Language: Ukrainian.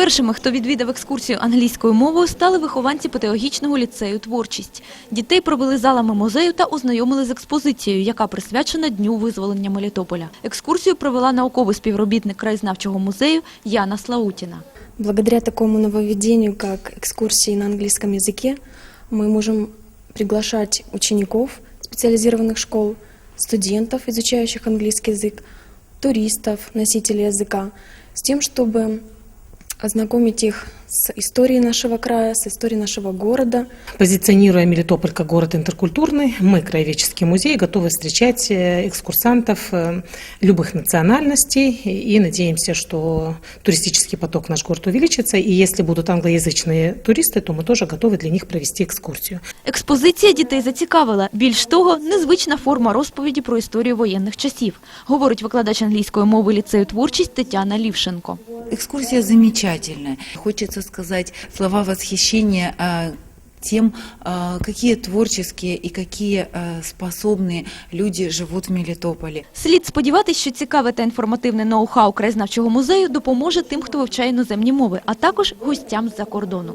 Першими, хто відвідав екскурсію англійською мовою, стали вихованці педагогічного ліцею «Творчість». Дітей провели залами музею та ознайомили з експозицією, яка присвячена Дню визволення Мелітополя. Екскурсію провела науковий співробітник краєзнавчого музею Яна Слаутіна. Благодаря такому нововведению, как экскурсии на английском языке, мы можем приглашать учеников специализированных школ, студентов, изучающих английский язык, туристов, носителей языка, с тем, чтобы ознакомить их с историей нашего края, с историей нашего города, Позиционируя Мелитополь как город интеркультурный, мы, Краеведческий музей, готовы встречать э, экскурсантов э, любых национальностей и надеемся, что туристический поток в наш город увеличится. И если будут англоязычные туристы, то мы тоже готовы для них провести экскурсию. Експозиція дітей зацікавила. Більш того, незвична форма розповіді про історію воєнних часів, говорить викладач англійської мови ліцею «Творчість» Тетяна Лівшенко. Экскурсия замечательная. Хочется сказать слова восхищения а, тем, какие творческие и какие а, способные люди живут в Мелітополі. Слід сподіватися, що цікаве та інформативне ноу-хау краєзнавчого музею допоможе тим, хто вивчає іноземні мови, а також гостям з-за кордону.